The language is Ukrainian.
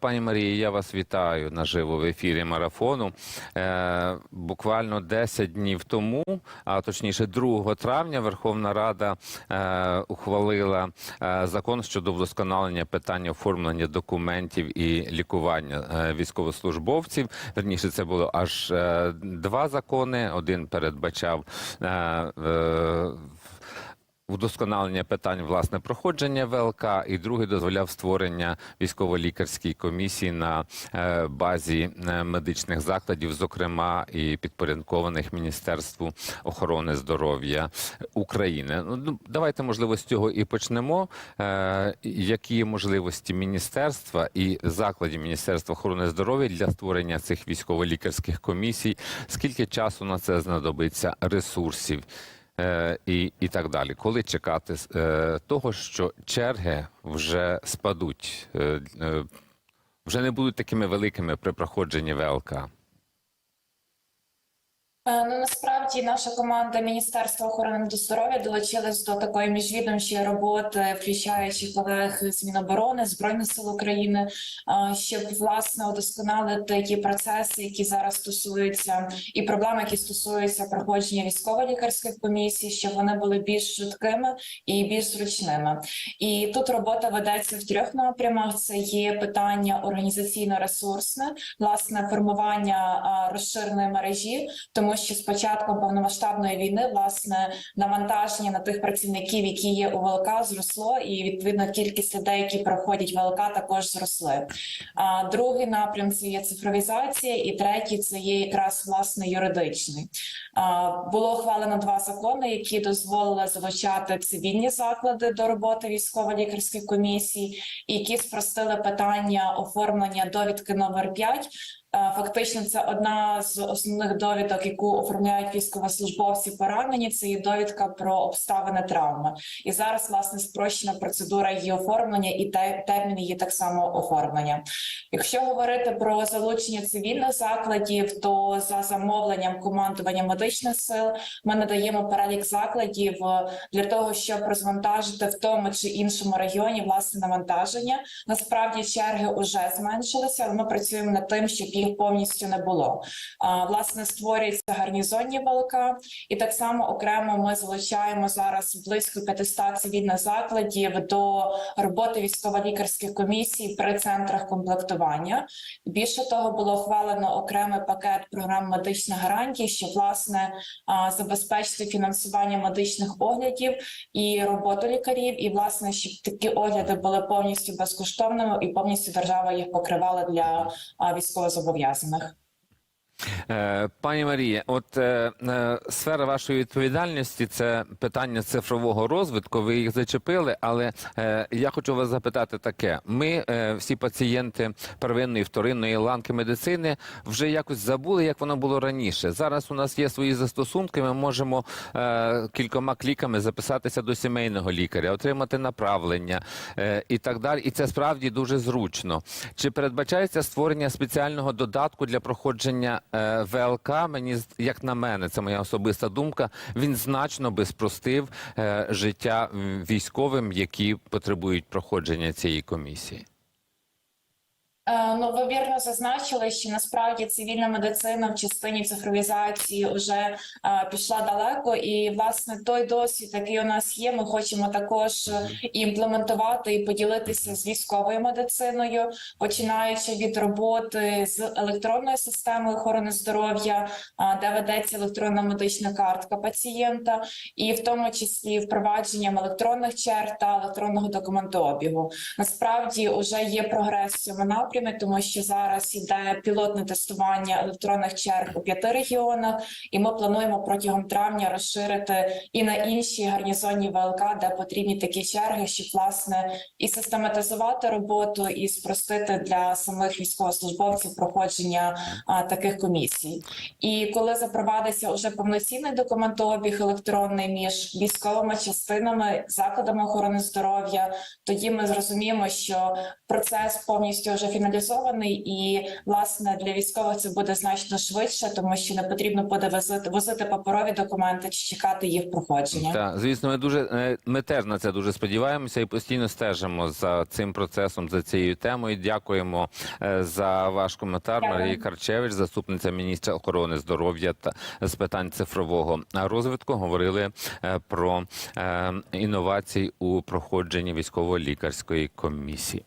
Пані Марії, я вас вітаю наживо в ефірі марафону. Е, буквально 10 днів тому, а точніше 2 травня, Верховна Рада е, ухвалила е, закон щодо вдосконалення питання оформлення документів і лікування е, військовослужбовців. Верніше, це було аж е, два закони. Один передбачав. Е, е, Удосконалення питань власне проходження ВЛК, і другий дозволяв створення військово-лікарської комісії на е, базі е, медичних закладів, зокрема і підпорядкованих Міністерству охорони здоров'я України. Ну, ну, давайте можливо з цього і почнемо. Е, які можливості міністерства і закладів Міністерства охорони здоров'я для створення цих військово-лікарських комісій? Скільки часу на це знадобиться ресурсів? Е, і, і так далі. Коли чекати е, того, що черги вже спадуть, е, вже не будуть такими великими при проходженні ВЛК? Ну насправді наша команда Міністерства охорони здоров'я долучилась до такої міжвідомчої роботи, включаючи колег з Міноборони Збройних сил України, щоб власне удосконалити ті процеси, які зараз стосуються, і проблеми, які стосуються проходження військово-лікарських комісій, щоб вони були більш швидкими і більш зручними. І тут робота ведеться в трьох напрямах: це є питання організаційно-ресурсне, власне формування розширеної мережі, тому що з початком повномасштабної війни власне навантаження на тих працівників, які є у ВЛК, зросло, і відповідно кількість людей, які проходять ВЛК, також зросли. А другий напрям це є цифровізація, і третій це є якраз власне юридичний. А, Було ухвалено два закони, які дозволили залучати цивільні заклади до роботи військово-лікарських комісій, які спростили питання оформлення довідки номер 5 Е, Фактично, це одна з основних довідок, яку оформляють військовослужбовці поранені. Це є довідка про обставини травми. І зараз власне спрощена процедура її оформлення і термін її так само оформлення. Якщо говорити про залучення цивільних закладів, то за замовленням командування медичних сил ми надаємо перелік закладів е, для того, щоб розвантажити в тому чи іншому регіоні власне навантаження. Насправді черги вже зменшилися, ми працюємо над тим, щоб їх повністю не було. Власне створюються гарнізонні ВЛК, і так само окремо ми залучаємо зараз близько 500 цивільних закладів до роботи військово-лікарських комісій при центрах комплектування. Більше того, було ухвалено окремий пакет програм медичних гарантій, що власне забезпечити фінансування медичних оглядів і роботу лікарів, і власне щоб такі огляди були повністю безкоштовними і повністю держава їх покривала для а, військовозобов'язаних. Е, Пані Марія, от е, е, сфера вашої відповідальності це питання цифрового розвитку. Ви їх зачепили, але е, я хочу вас запитати таке: ми, е, всі пацієнти первинної вторинної ланки медицини, вже якось забули, як воно було раніше. Зараз у нас є свої застосунки. Ми можемо е, кількома кліками записатися до сімейного лікаря, отримати направлення е, і так далі. І це справді дуже зручно. Чи передбачається створення спеціального додатку для проходження ВЛК? Мені як на мене, це моя особиста думка. Він значно би спростив е, життя військовим, які потребують проходження цієї комісії. Е, Ну, ви вірно зазначили, що насправді цивільна медицина в частині цифровізації вже е, пішла далеко, і власне той досвід, який у нас є, ми хочемо також е, імплементувати і поділитися з військовою медициною, починаючи від роботи з електронною системою охорони здоров'я, е, де ведеться електронна медична картка пацієнта, і в тому числі впровадженням електронних черг та електронного документообігу. Насправді вже є прогрес в цьому напрямі, тому що зараз іде пілотне тестування електронних черг у п'яти регіонах, і ми плануємо протягом травня розширити і на інші гарнізонні ВЛК, де потрібні такі черги, щоб власне і систематизувати роботу, і спростити для самих військовослужбовців проходження а, таких комісій. І коли запровадиться уже повноцінний документообіг електронний між військовими частинами, закладами охорони здоров'я, тоді ми зрозуміємо, що процес повністю вже фіналізований персоналізований, і власне для військових це буде значно швидше, тому що не потрібно буде возити, возити паперові документи чи чекати їх проходження. Так, звісно, ми дуже е, ми теж на це дуже сподіваємося і постійно стежимо за цим процесом, за цією темою. Дякуємо е, за ваш коментар. Дякую. Марія Карчевич, заступниця міністра охорони здоров'я та з питань цифрового розвитку, говорили е, про інновації у проходженні військово-лікарської комісії.